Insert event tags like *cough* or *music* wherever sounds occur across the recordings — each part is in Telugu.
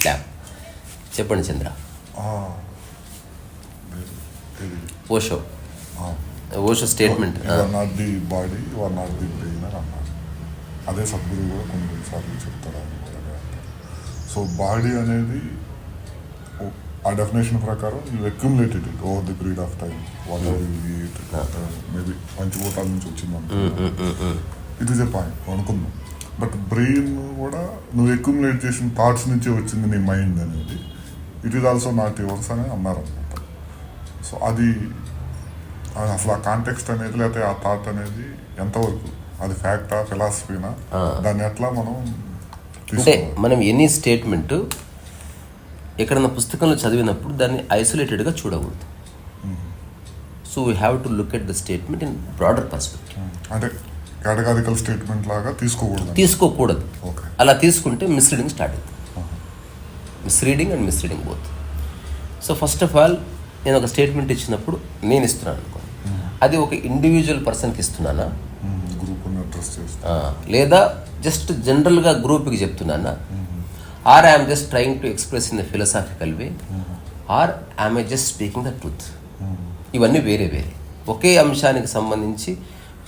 క్లాప్. చెప్పండి Chandra. Osho Osho statement. One not the body one not the brain అని అన్నారు. అదే సద్గురు కూడా కొన్ని సార్లు చెప్తారు సో బాడీ అనేది ఆ డెఫినేషన్ ప్రకారం you accumulated it over the period of time what maybe మంచి ఓటాల నుంచి వచ్చింది ఇట్ ఈస్ ఎ పాయింట్ అనుకుందాం. బట్ బ్రెయిన్ కూడా నువ్వు అక్యుములేట్ చేసిన థాట్స్ నుంచే వచ్చింది నీ మైండ్ అనేది. It is also not yours అని అన్నారు అనమాట సో అది అసలు ఆ కాంటెక్స్ట్ అనేది లేకపోతే ఆ థాట్ అనేది ఎంతవరకు? అది ఫ్యాక్టా ఫిలాసఫీనా దాన్ని ఎట్లా మనం అంటే మనం ఎనీ స్టేట్మెంట్ ఎక్కడన్నా పుస్తకంలో చదివినప్పుడు దాన్ని ఐసోలేటెడ్గా చూడకూడదు. So we have to look at the statement in broader perspective అంటే కేటగారికల్ స్టేట్మెంట్ లాగా తీసుకోకూడదు. తీసుకోకూడదు. అలా తీసుకుంటే మిస్రీడింగ్ స్టార్ట్ అవుతుంది. Misreading and misreading both so first of all నేను ఒక స్టేట్మెంట్ ఇచ్చినప్పుడు నేను ఇస్తున్నాను అనుకో. అది ఒక ఇండివిజువల్ పర్సన్కి ఇస్తున్నానా? గ్రూప్ ఆ, లేదా జస్ట్ జనరల్గా గ్రూప్కి చెప్తున్నానా? Or I'm just trying to express in the philosophical way or I'm just speaking the truth ఇవన్నీ వేరే వేరే. ఒకే అంశానికి సంబంధించి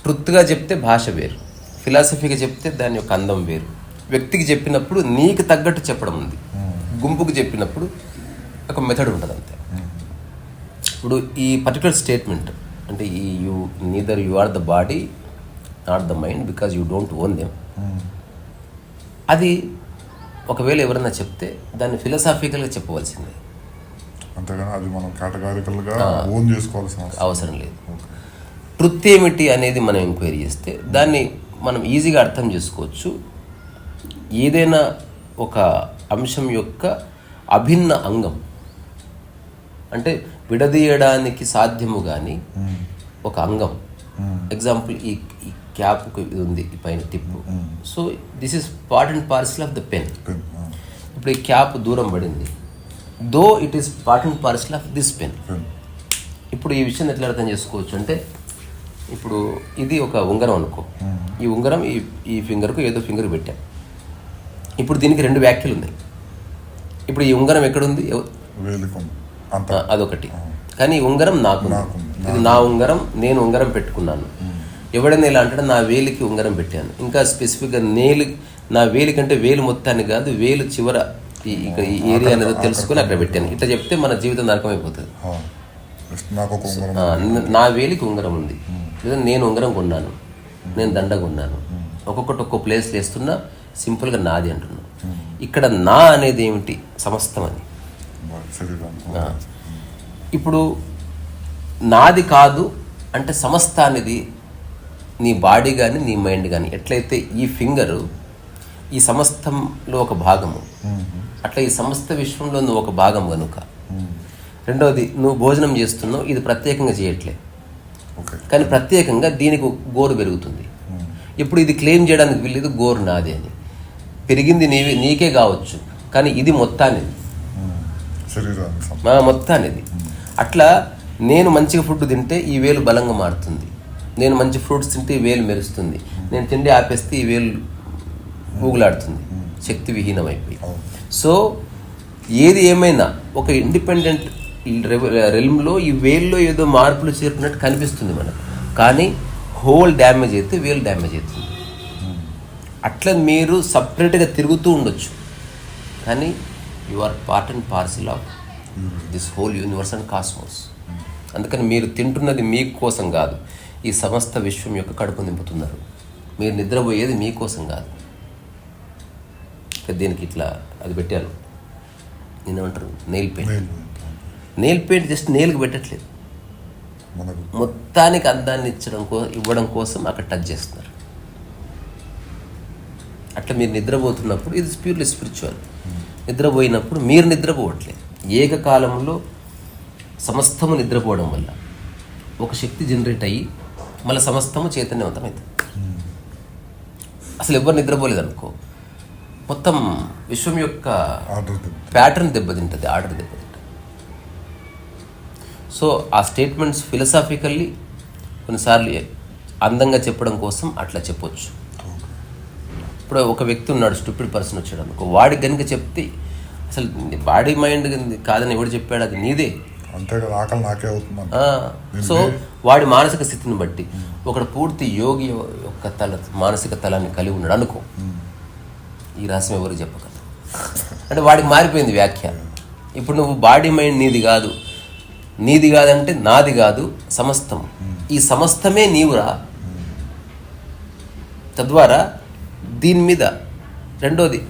ట్రుత్గా చెప్తే భాష వేరు. ఫిలాసఫీగా చెప్తే దాని యొక్క అందం వేరు. వ్యక్తికి చెప్పినప్పుడు నీకు తగ్గట్టు చెప్పడం ఉంది. గుంపుకు చెప్పినప్పుడు ఒక మెథడ్ ఉంటుంది అంతే. ఇప్పుడు ఈ పర్టికులర్ స్టేట్మెంట్ అంటే ఈ you neither you are the body not the mind because you don't own them అది ఒకవేళ ఎవరైనా చెప్తే దాన్ని ఫిలసాఫికల్గా చెప్పవలసిందే. అంతేగాని అది మనం కేటగారికల్గా ఓన్ చేసుకోవాల్సిన అవసరం. లేదు. ట్రుత్ ఏమిటి అనేది మనం ఎంక్వైరీ చేస్తే దాన్ని మనం ఈజీగా అర్థం చేసుకోవచ్చు. ఏదైనా ఒక అంశం యొక్క అభిన్న అంగం. అంటే విడదీయడానికి సాధ్యము కానీ ఒక అంగం. ఎగ్జాంపుల్ ఈ ఈ క్యాప్కు ఇది ఉంది ఈ పైన tip. So this is part and parcel of the pen ఇప్పుడు ఈ క్యాప్ దూరం పడింది. Though it is part and parcel of this pen. Pen ఇప్పుడు ఈ విషయం ఎట్లా అర్థం చేసుకోవచ్చు అంటే ఇప్పుడు ఇది ఒక ఉంగరం అనుకో. ఈ ఉంగరం ఈ ఈ ఫింగర్కు ఏదో ఫింగర్ పెట్టాం. ఇప్పుడు దీనికి రెండు వ్యాఖ్యలు ఉన్నాయి. ఇప్పుడు ఈ ఉంగరం ఎక్కడుంది? అదొకటి. కానీ ఈ ఉంగరం నాకు. ఇది నా ఉంగరం నేను ఉంగరం పెట్టుకున్నాను. ఎవడైనా ఇలా అంటే నా వేలికి ఉంగరం పెట్టాను. ఇంకా స్పెసిఫిక్గా నేలు నా వేలి కంటే వేలు మొత్తాన్ని కాదు వేలు చివర ఈ ఏరియా అనేది తెలుసుకొని అక్కడ పెట్టాను. ఇట్లా చెప్తే మన జీవితం నరకమైపోతుంది. ఆ, న- వేలికి ఉంగరం ఉంది. లేదా నేను ఉంగరం కొన్నాను. నేను దండ కొన్నాను. ఒక్కొక్కటి ఒక్కో ప్లేస్ వేస్తున్నా సింపుల్గా నాది అంటున్నాను ఇక్కడ నా అనేది ఏమిటి? సమస్తం అని. ఇప్పుడు నాది కాదు అంటే సమస్త అనేది నీ బాడీ కానీ నీ మైండ్ కానీ ఎట్లయితే ఈ ఫింగరు ఈ సమస్తంలో ఒక భాగము. అట్లా ఈ సమస్త విశ్వంలో నువ్వు ఒక భాగం కనుక రెండవది నువ్వు భోజనం చేస్తున్నావు ఇది ప్రత్యేకంగా చేయట్లే. కానీ ప్రత్యేకంగా దీనికి గోరు పెరుగుతుంది. ఇప్పుడు ఇది క్లెయిమ్ చేయడానికి వీల్లేదు గోరు నాది అని. పెరిగింది నీవి నీకే కావచ్చు కానీ ఇది మొత్తానిది. మొత్తానిది. అట్లా నేను మంచిగా ఫుడ్ తింటే ఈ వేలు బలంగా మారుతుంది. నేను మంచి ఫ్రూట్స్ తింటే ఈ వేలు మెరుస్తుంది. నేను తిండి ఆపేస్తే ఈ వేలు ఊగులాడుతుంది. శక్తి విహీనమైపోయి. సో ఏది ఏమైనా ఒక ఇండిపెండెంట్ రెల్మ్లో ఈ వేల్లో ఏదో మార్పులు చేరుకున్నట్టు కనిపిస్తుంది మనకు. కానీ హోల్ డ్యామేజ్ అయితే వేలు డ్యామేజ్ అవుతుంది. అట్లా మీరు సపరేట్గా తిరుగుతూ ఉండొచ్చు. కానీ you are part and parcel of this whole universe and cosmos. అందుకని మీరు తింటున్నది మీ కోసం కాదు. ఈ సమస్త విశ్వం యొక్క కడుపు నింపుతున్నారు. మీరు నిద్రపోయేది మీకోసం కాదు. దీనికి ఇట్లా అది పెట్టాను. నేనేమంటారు nail paint. Nail paint just నెయిల్కి పెట్టట్లేదు. మొత్తానికి అందాన్ని ఇచ్చడం కో ఇవ్వడం కోసం అక్కడ టచ్ చేస్తున్నారు. అట్లా మీరు నిద్రపోతున్నప్పుడు ఇది ప్యూర్లీ స్పిరిచువల్ నిద్రపోయినప్పుడు మీరు నిద్రపోవట్లేదు. ఏకకాలంలో సమస్తము నిద్రపోవడం వల్ల ఒక శక్తి జనరేట్ అయ్యి మళ్ళీ సమస్తము చైతన్యవంతమవుతుంది అసలు ఎవరు నిద్రపోలేదు అనుకో మొత్తం విశ్వం యొక్క ప్యాటర్న్ దెబ్బతింటుంది. ఆర్డర్ దెబ్బతింటుంది సో ఆ స్టేట్మెంట్స్ ఫిలసాఫికల్లీ కొన్నిసార్లు అందంగా చెప్పడం కోసం అట్లా చెప్పొచ్చు. ఇప్పుడు ఒక వ్యక్తి ఉన్నాడు స్టూపిడ్ పర్సన్ వచ్చాడు అనుకో వాడికి కనుక చెప్తే అసలు బాడీ మైండ్ కాదని ఎవడు చెప్పాడు? అది నీదే. సో వాడి మానసిక స్థితిని బట్టి ఒకడు పూర్తి యోగి యొక్క తల మానసిక తలాన్ని కలిగి ఉన్నాడు అనుకో. ఈ రహస్యం ఎవరు చెప్పగలరు అంటే వాడికి మారిపోయింది వ్యాఖ్య. ఇప్పుడు నువ్వు బాడీ మైండ్ నీది కాదు. నీది కాదంటే నాది కాదు సమస్తం. ఈ సమస్తమే నీవురా. తద్వారా దీని మీద రెండోది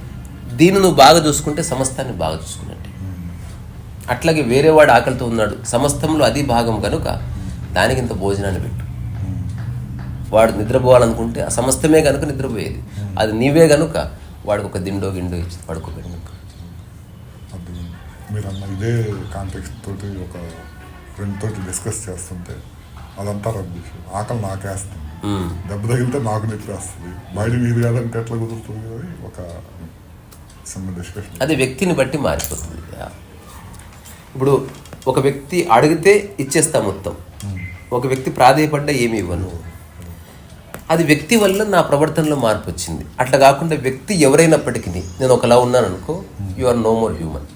దీన్ని నువ్వు బాగా చూసుకుంటే సమస్తాన్ని బాగా చూసుకున్నట్టే. అట్లాగే వేరే వాడు ఆకలితో ఉన్నాడు సమస్తంలో అది భాగం కనుక దానికి ఇంత భోజనాన్ని పెట్టు. వాడు నిద్రపోవాలనుకుంటే ఆ సమస్తమే కనుక నిద్రపోయేది. అది నీవే కనుక వాడికి ఒక దిండో గిండో ఇచ్చి పడుకోబెట్టు అది మీరు అన్న ఇదే కాంటెక్స్ట్ తోటి ఒక ఫ్రెండ్ తోటి డిస్కస్ చేస్తుంటే అదంతా రబ్బిష్ ఆకలి నాకేస్తుంది. దెబ్బ తగిలితే నాకు నిద్ర వస్తుంది బయట వీధి కాదంటే ఎట్లా కుదురుతుంది అని ఒక చిన్న డిస్కషన్ అది వ్యక్తిని బట్టి మారిపోతుంది. ఇప్పుడు ఒక వ్యక్తి అడిగితే ఇచ్చేస్తా మొత్తం. ఒక వ్యక్తి ప్రాధేయపడ్డా ఏమి ఇవ్వను. అది వ్యక్తి వల్ల నా ప్రవర్తనలో మార్పు వచ్చింది. అట్లా కాకుండా వ్యక్తి ఎవరైనప్పటికీ నేను ఒకలా ఉన్నాను అనుకో you are no more human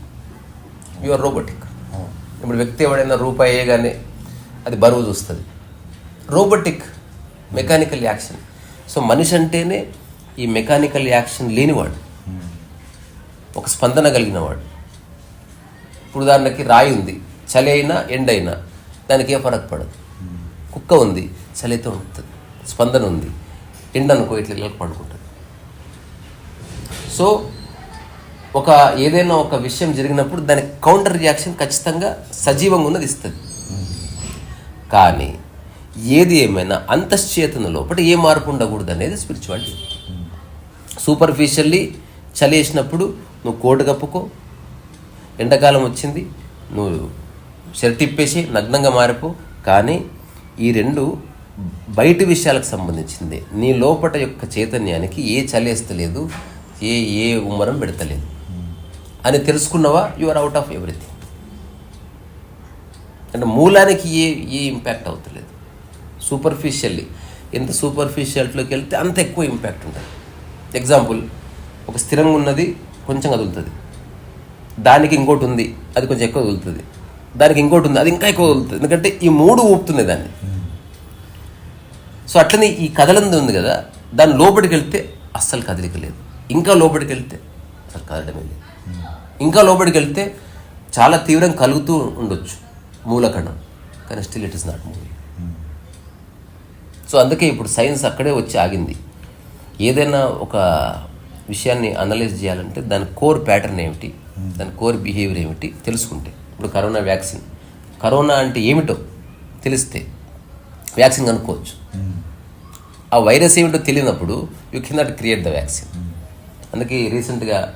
you are robotic ఇప్పుడు వ్యక్తి ఎవడైనా రూపాయి వేయగానే అది బరువు చూస్తుంది. రోబోటిక్ మెకానికల్ యాక్షన్ సో మనిషి అంటేనే ఈ మెకానికల్ యాక్షన్ లేనివాడు. ఒక స్పందన కలిగినవాడు. ఇప్పుడు ఉదాహరణకి రాయి ఉంది. చలి అయినా ఎండ అయినా దానికి ఏ ఫరక్ పడదు. కుక్క ఉంది. చలితో ఉంటుంది స్పందన ఉంది. ఎండ అనుకో ఇట్లా ఇలా పడుకుంటుంది సో ఒక ఏదైనా ఒక విషయం జరిగినప్పుడు దానికి కౌంటర్ రియాక్షన్ ఖచ్చితంగా సజీవంగా ఉన్నది ఇస్తుంది. కానీ ఏది ఏమైనా అంతశ్చేతన లోపల ఏ మార్పు ఉండకూడదు అనేది స్పిరిచువాలిటీ సూపర్ఫిషియల్లీ చలి వేసినప్పుడు నువ్వు కోటు కప్పుకో ఎండాకాలం వచ్చింది నువ్వు షర్ట్ ఇప్పేసి నగ్నంగా మారిపో కానీ ఈ రెండు బయటి విషయాలకు సంబంధించింది. నీ లోపట యొక్క చైతన్యానికి ఏ చలేస్తలేదు ఏ ఏ ఉమ్మరం పెడతలేదు. అని తెలుసుకున్నావా? You are out of everything అంటే మూలానికి ఏ ఏ ఇంపాక్ట్ అవుతలేదు. సూపర్ఫిషియల్లీ ఎంత సూపర్ఫిషియల్లోకి వెళ్తే అంత ఎక్కువ ఇంపాక్ట్ ఉంటుంది. ఎగ్జాంపుల్ ఒక స్థిరంగా ఉన్నది కొంచెం కదులుతుంది. దానికి ఇంకోటి ఉంది అది కొంచెం ఎక్కువ కదులుతుంది. దానికి ఇంకోటి ఉంది అది ఇంకా ఎక్కువ కదులుతుంది. ఎందుకంటే ఈ మూడు ఊపుతున్నాయి దాన్ని. సో అట్లనే ఈ కదలంది ఉంది కదా దాని లోపలికి వెళ్తే అస్సలు కదలిక లేదు ఇంకా లోపలికి వెళ్తే అసలు కదలడమే లేదు. ఇంకా లోపలికి వెళ్తే చాలా తీవ్రంగా కలుగుతూ ఉండొచ్చు మూలకణం. కానీ still it is not movie so అందుకే ఇప్పుడు సైన్స్ అక్కడే వచ్చి ఆగింది. ఏదైనా ఒక విషయాన్ని అనలైజ్ చేయాలంటే దాని కోర్ ప్యాటర్న్ ఏమిటి దాని కోర్ బిహేవియర్ ఏమిటి తెలుసుకుంటే. ఇప్పుడు కరోనా వ్యాక్సిన్. కరోనా అంటే ఏమిటో తెలిస్తే వ్యాక్సిన్ కనుక్కోవచ్చు. ఆ వైరస్ ఏమిటో తెలియనప్పుడు you can not create the vaccine. అందుకే రీసెంట్గా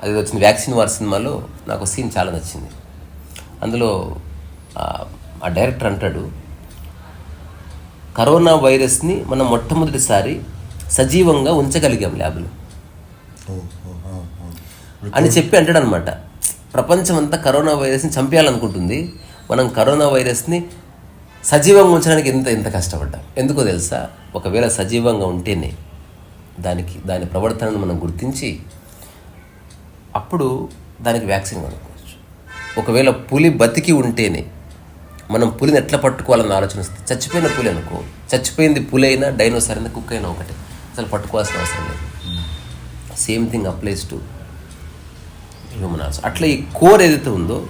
అది వచ్చిన వ్యాక్సిన్ వార్ సినిమాలో నాకు సీన్ చాలా నచ్చింది. అందులో ఆ, డైరెక్టర్ అంటాడు కరోనా వైరస్ని మనం మొట్టమొదటిసారి సజీవంగా ఉంచగలిగాం ల్యాబ్లో. అని చెప్పి అంటాడు అనమాట ప్రపంచం అంతా కరోనా వైరస్ని చంపేయాలనుకుంటుంది. మనం కరోనా వైరస్ని సజీవంగా ఉంచడానికి ఎంత ఎంత కష్టపడ్డాం? ఎందుకో తెలుసా? ఒకవేళ సజీవంగా ఉంటేనే దానికి దాని ప్రవర్తనను మనం గుర్తించి అప్పుడు దానికి వ్యాక్సిన్ కనుక్కోవచ్చు. ఒకవేళ పులి బతికి ఉంటేనే మనం పులిని ఎట్లా పట్టుకోవాలని ఆలోచన వస్తుంది చచ్చిపోయిన పులి అనుకో చచ్చిపోయింది పులి అయినా డైనోసార్ అయినా కుక్క అయినా ఒకటి. అసలు పట్టుకోవాల్సిన అవసరం లేదు. Same thing applies to human also. అట్లా ఈ కోర్ ఏదైతే ఉందో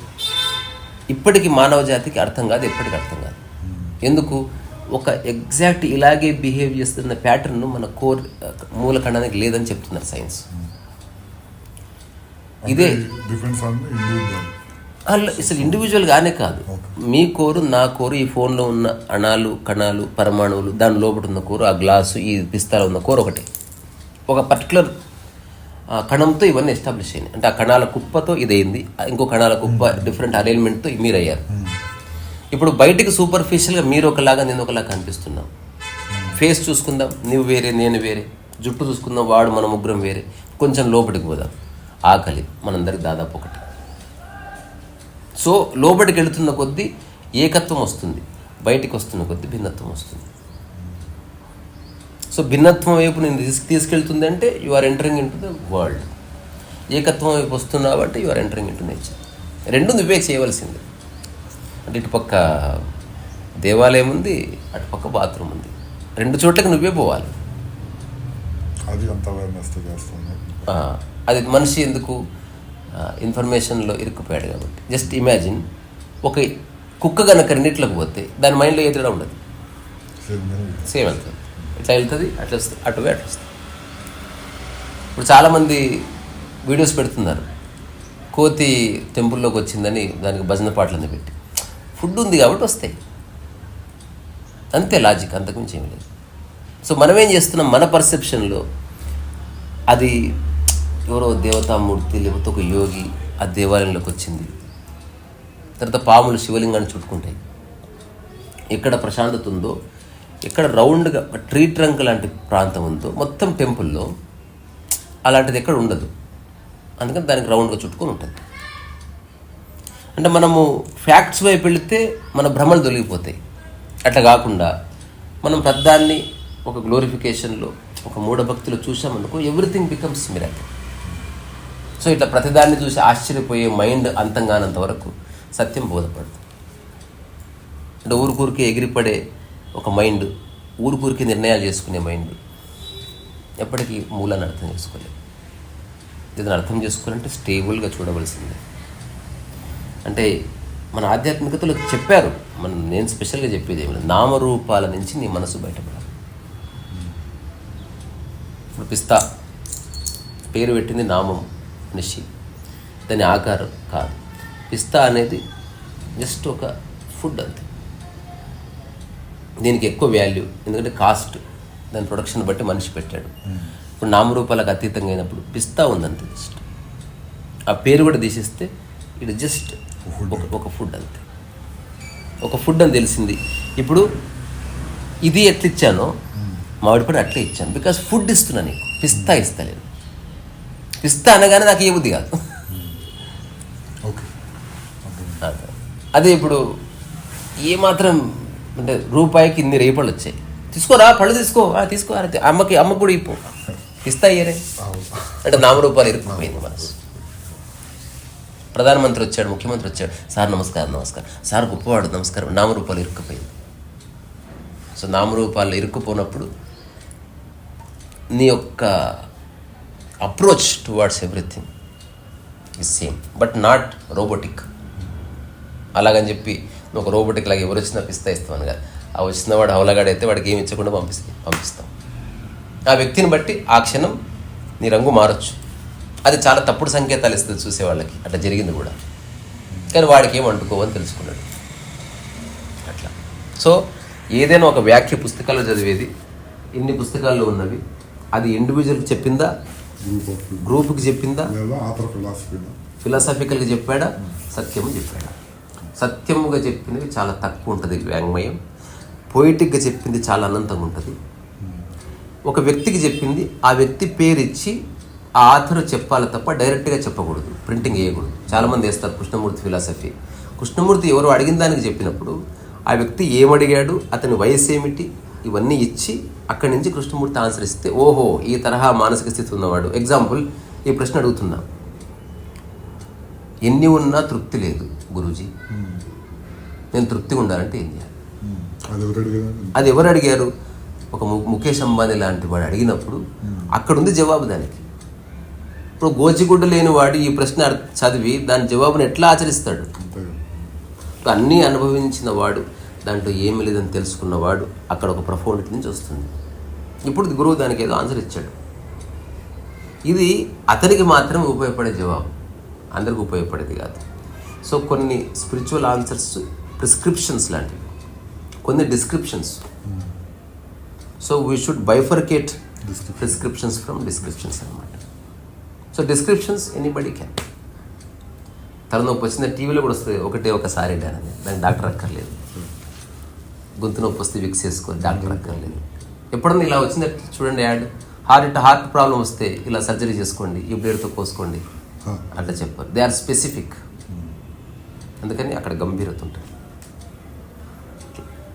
ఇప్పటికీ మానవ జాతికి అర్థం కాదు ఎప్పటికీ అర్థం కాదు. ఎందుకు? ఒక ఎగ్జాక్ట్ ఇలాగే బిహేవ్ చేస్తున్న ప్యాటర్న్ మన కోర్ మూలఖండానికి లేదని చెప్తున్నారు సైన్స్ ఇదే అసలు ఇండివిజువల్ గానే కాదు. మీ కోరు నా కోరు ఈ ఫోన్లో ఉన్న అణాలు కణాలు పరమాణువులు దాని లోపల ఉన్న కోరు ఆ గ్లాసు ఈ పిస్తాలో ఉన్న కోరు ఒకటే. ఒక పర్టికులర్ కణంతో ఇవన్నీ ఎస్టాబ్లిష్ అయినాయి. అంటే ఆ కణాల కుప్పతో ఇదైంది. ఇంకో కణాల కుప్ప డిఫరెంట్ అరేంజ్మెంట్తో మీరు అయ్యారు ఇప్పుడు బయటికి సూపర్ఫిషియల్గా మీరు ఒకలాగా నేను ఒకలాగా కనిపిస్తున్నాం. ఫేస్ చూసుకుందాం నువ్వు వేరే నేను వేరే. జుట్టు చూసుకుందాం వాడు మన ముగ్గురం వేరే. కొంచెం లోపలికి పోదాం. ఆకలి మనందరికి దాదాపు ఒకటి. సో లోపలికి వెళుతున్న కొద్దీ ఏకత్వం వస్తుంది. బయటికి వస్తున్న కొద్దీ భిన్నత్వం వస్తుంది. సో భిన్నత్వం వైపు నేను తీసుకు తీసుకెళ్తుంది అంటే you are entering in to the world ఏకత్వం వైపు వస్తున్నావు అంటే you are entering in to nature రెండు నువ్వే చేయవలసింది. అంటే ఇటు పక్క దేవాలయం ఉంది అటు పక్క బాత్రూమ్ ఉంది. రెండు చోట్లకి నువ్వే పోవాలి. అది అంత చేస్తుంది? అది మనిషి ఎందుకు ఇన్ఫర్మేషన్లో ఇరుక్కుపోయాడు కాబట్టి. జస్ట్ ఇమాజిన్ ఒక కుక్క కనుక రెండిట్లోకి పోతే దాని మైండ్లో ఏ తేడా ఉండదు. సేమ్ వెళ్తుంది. ఇట్లా వెళ్తుంది? అట్లా వస్తుంది. అటు అట్లా వస్తుంది. ఇప్పుడు చాలామంది వీడియోస్ పెడుతున్నారు. కోతి టెంపుల్లోకి వచ్చిందని దానికి భజన పాటలని పెట్టి. ఫుడ్ ఉంది కాబట్టి వస్తాయి. అంతే లాజిక్ అంతకుమించి ఏమి లేదు. సో మనం ఏం చేస్తున్నాం? మన పర్సెప్షన్లో అది ఎవరో దేవతామూర్తి లేకపోతే ఒక యోగి ఆ దేవాలయంలోకి వచ్చింది. తర్వాత పాములు శివలింగాన్ని చుట్టుకుంటాయి. ఎక్కడ ప్రశాంతత ఉందో ఎక్కడ రౌండ్గా ట్రీ ట్రంక్ లాంటి ప్రాంతం ఉందో మొత్తం టెంపుల్లో అలాంటిది ఎక్కడ ఉండదు. అందుకని దానికి రౌండ్గా చుట్టుకొని ఉంటుంది. అంటే మనము ఫ్యాక్ట్స్ వైపు వెళితే మన భ్రమలు తొలగిపోతాయి. అట్లా కాకుండా మనం పెద్దాన్ని ఒక గ్లోరిఫికేషన్లో ఒక మూఢభక్తిలో చూసామనుకో ఎవ్రీథింగ్ బికమ్స్ మిరాకిల్ సో ఇట్లా ప్రతిదాన్ని చూసి ఆశ్చర్యపోయే మైండ్ అంతంగానంత వరకు సత్యం బోధపడుతుంది. అంటే ఊరుకూరికి ఎగిరిపడే ఒక మైండ్ ఊరుకూరికి నిర్ణయాలు చేసుకునే మైండ్ ఎప్పటికీ మూలాన్ని అర్థం చేసుకోలేదు. ఏదైనా అర్థం చేసుకోవాలంటే స్టేబుల్గా చూడవలసిందే. అంటే మన ఆధ్యాత్మికతలో చెప్పారు. మన నేను స్పెషల్గా చెప్పేది ఏమి నామరూపాల నుంచి నీ మనసు బయటపడాలి. ఇప్పుడు పిస్తా. పేరు పెట్టింది నామం నిషి దాని ఆకారం కాదు. పిస్తా అనేది జస్ట్ ఒక ఫుడ్ అంతే. దీనికి ఎక్కువ వాల్యూ. ఎందుకంటే కాస్ట్ దాని ప్రొడక్షన్ బట్టి మనిషి పెట్టాడు. ఇప్పుడు నామరూపాలకు అతీతంగా అయినప్పుడు పిస్తా ఉందంతే జస్ట్. ఆ పేరు కూడా తీసేస్తే ఇట్ జస్ట్ ఒక ఒక ఫుడ్ అంతే. ఒక ఫుడ్ అని తెలిసింది. ఇప్పుడు ఇది ఎట్లా ఇచ్చానో మామిడి కూడా అట్లే ఇచ్చాను. బికాస్ ఫుడ్ ఇస్తున్నా నీకు. పిస్తా ఇస్తలేను పిస్తా అనగానే నాకు ఏ బుద్ధి కాదు. ఓకే. అదే. ఇప్పుడు ఏమాత్రం అంటే రూపాయికి ఇన్ని రేపళ్ళు వచ్చాయి. తీసుకోరా పళ్ళు తీసుకో తీసుకో అమ్మకి అమ్మకి కూడా ఇప్పు. *laughs* ఇస్తా ఇయ్యరే. అంటే నామరూపాలు ఇరుక్కుపోయింది మనసు. ప్రధానమంత్రి వచ్చాడు ముఖ్యమంత్రి వచ్చాడు. సార్ నమస్కారం నమస్కారం. సార్ గొప్పవాడు నమస్కారం. నామరూపాలు ఇరుక్కుపోయింది. సో నామరూపాలు ఇరుక్కుపోనప్పుడు నీ యొక్క approach towards everything is same but not robotic అలాగని చెప్పి నువ్వు ఒక రోబోటిక్ లాగా ఎవరు వచ్చినా పిస్తా ఇస్తామని కాదు ఆ వచ్చిన వాడు అవలగాడైతే వాడికి ఏమి ఇచ్చకుండా పంపిస్తాం పంపిస్తాం. ఆ వ్యక్తిని బట్టి ఆ క్షణం నీ రంగు మారచ్చు. అది చాలా తప్పుడు సంకేతాలు ఇస్తుంది చూసే వాళ్ళకి అట్లా జరిగింది కూడా. కానీ వాడికి ఏం అంటుకోవని తెలుసుకున్నాడు. అట్లా. సో ఏదైనా ఒక వ్యాఖ్య పుస్తకాల్లో చదివేది ఇన్ని పుస్తకాల్లో ఉన్నవి అది ఇండివిజువల్కి చెప్పిందా గ్రూప్కి చెప్పిందా ఫిలాసఫికల్గా చెప్పాడా సత్యము చెప్పాడా? సత్యముగా చెప్పినవి చాలా తక్కువ ఉంటుంది వ్యాంగ్మయం. పోయిటిక్గా చెప్పింది చాలా అనంతంగా ఉంటుంది. ఒక వ్యక్తికి చెప్పింది ఆ వ్యక్తి పేరు ఇచ్చి ఆ ఆథర్ చెప్పాలి తప్ప డైరెక్ట్గా చెప్పకూడదు ప్రింటింగ్ వేయకూడదు. చాలామంది వేస్తారు కృష్ణమూర్తి ఫిలాసఫీ కృష్ణమూర్తి ఎవరు అడిగిన దానికి చెప్పినప్పుడు ఆ వ్యక్తి ఏమడిగాడు అతని వయసు ఏమిటి ఇవన్నీ ఇచ్చి అక్కడి నుంచి కృష్ణమూర్తి ఆన్సర్ ఇస్తే ఓహో ఈ తరహా మానసిక స్థితి ఉన్నవాడు. ఎగ్జాంపుల్ ఈ ప్రశ్న అడుగుతున్నా. ఎన్ని ఉన్నా తృప్తి లేదు గురూజీ. నేను తృప్తిగా ఉండాలంటే ఏం చేయాలి? అది ఎవరు అడిగారు? ఒక ముఖేష్ అంబానీ లాంటి వాడు అడిగినప్పుడు అక్కడ ఉంది జవాబు దానికి. ఇప్పుడు గోచిగుడ్డ లేని వాడు ఈ ప్రశ్న చదివి దాని జవాబును ఎట్లా ఆచరిస్తాడు? అన్నీ అనుభవించిన వాడు దాంట్లో ఏమి లేదని తెలుసుకున్నవాడు అక్కడ ఒక ప్రొఫౌండిటీ నుంచి వస్తుంది. ఇప్పుడు గురువు దానికి ఏదో ఆన్సర్ ఇచ్చాడు. ఇది అతనికి మాత్రం ఉపయోగపడే జవాబు. అందరికి ఉపయోగపడేది కాదు. సో కొన్ని స్పిరిచువల్ ఆన్సర్స్ ప్రిస్క్రిప్షన్స్ లాంటివి. కొన్ని descriptions so we should bifurcate. Prescriptions from descriptions అనమాట సో డిస్క్రిప్షన్స్ ఎనీబడి క్యాన్ తలనొప్పి వచ్చింది టీవీలో కూడా వస్తుంది ఒకటే ఒకసారి అని దానికి డాక్టర్ అక్కర్లేదు. గొంతు నొప్పి వస్తే విక్స్ చేసుకోవాలి డాక్టర్ అక్కర్లేదు. ఎప్పుడన్నా ఇలా వచ్చింది? చూడండి యాడ్. హార్ట్ హార్ట్ ప్రాబ్లం వస్తే ఇలా సర్జరీ చేసుకోండి ఈ బ్లేడ్తో కోసుకోండి. అట్లా చెప్పారు. దే ఆర్ స్పెసిఫిక్ అందుకని అక్కడ గంభీరత ఉంటుంది.